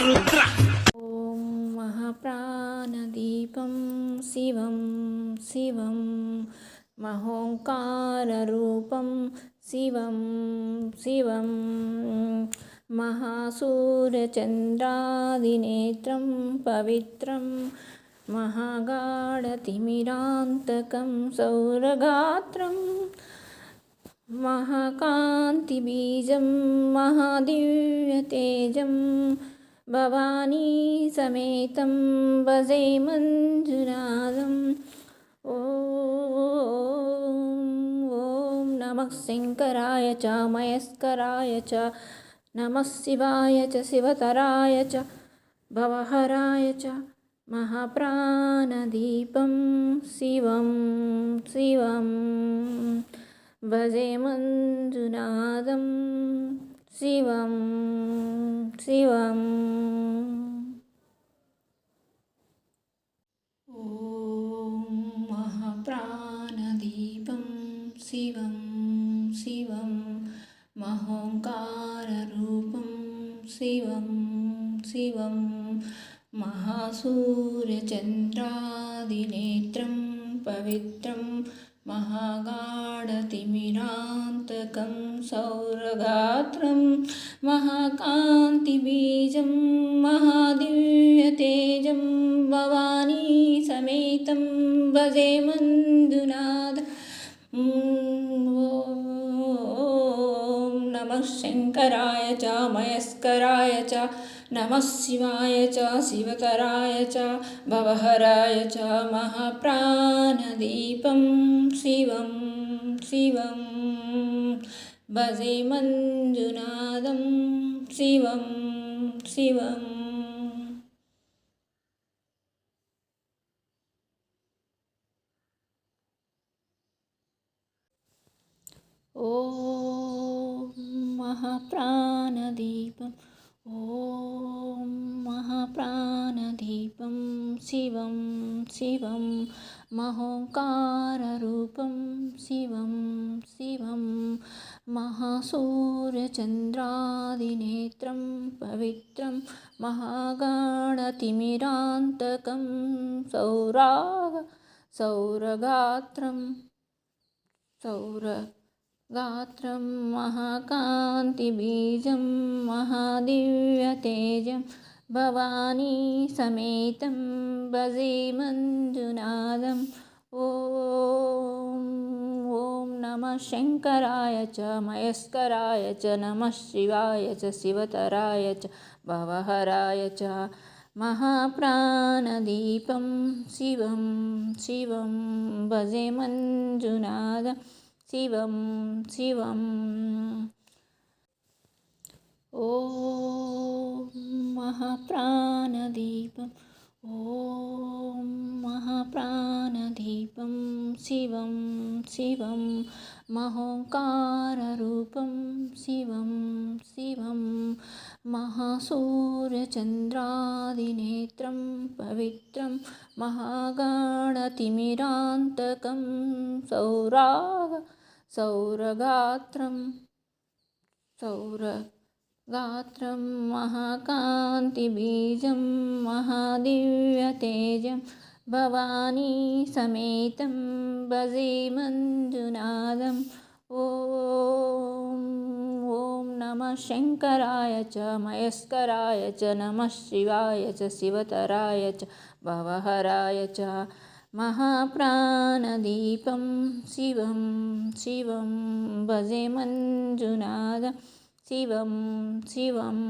రుద్ర ॐ महाप्राणदीपं शिवं शिवं महोङ्काररूपं शिवं शिवं महासूर्यचन्द्रादिनेत्रं पवित्रं महागाढतिमिरान्तकं सौरगात्रं महाकान्तिबीजं महादिव्यतेजं भवानी समेतं भजे मञ्जुनाथम् ॐ ॐ नमः शङ्कराय च मयस्कराय च नमः शिवाय च शिवतराय च भवहराय च महाप्राणदीपं शिवं शिवं भजे मञ्जुनाथं शिवं शिवम् ॐ महाप्राणदीपं शिवं शिवं महोङ्काररूपं शिवं शिवं महासूर्यचन्द्रादिनेत्रं पवित्रं महागाढतिमिरान्तकं सौरगात्रं महाकान्तिबीजं महादिव्यतेजं भवानी समेतं भजे मन्दुनाथ ॐ नमः शङ्कराय च, मयस्कराय च, नमः शिवाय च शिवतराय च, भवहराय च, महाप्राणदीपं शिवं शिवं भजे मञ्जुनाथं शिवं। शिवम् ॐ महाप्राणदीपम् ॐ महाप्राणदीपं शिवं शिवं महोङ्काररूपं शिवं शिवं महासूर्यचन्द्रादिनेत्रं पवित्रं महागाढतिमिरान्तकं सौराग सौरगात्रं सौर गात्रं महाकान्तिबीजं महादिव्यतेजं भवानी समेतं भजे मञ्जुनाथम् ॐ ॐ नमः शङ्कराय च, मयस्कराय च, नमः शिवाय च, शिवतराय च, भवहराय च। महाप्राणदीपं शिवं शिवं भजे मञ्जुनाथ शिवं शिवम् ॐ महाप्राणदीपम् ॐ महाप्राणदीपं शिवं शिवं महोङ्काररूपं शिवं शिवं महासूर्यचन्द्रादिनेत्रं पवित्रं महागाढतिमिरान्तकं सौराग सौरगात्रं सौर गात्रं महाकान्तिबीजं महादिव्यतेजं भवानी समेतं भजे मञ्जुनाथम् ॐ ॐ नमः शङ्कराय च मयस्कराय च नमः शिवाय च शिवतराय च भवहराय च महाप्राणदीपं शिवं शिवं भजे मञ्जुनाथ शिवं शिवम्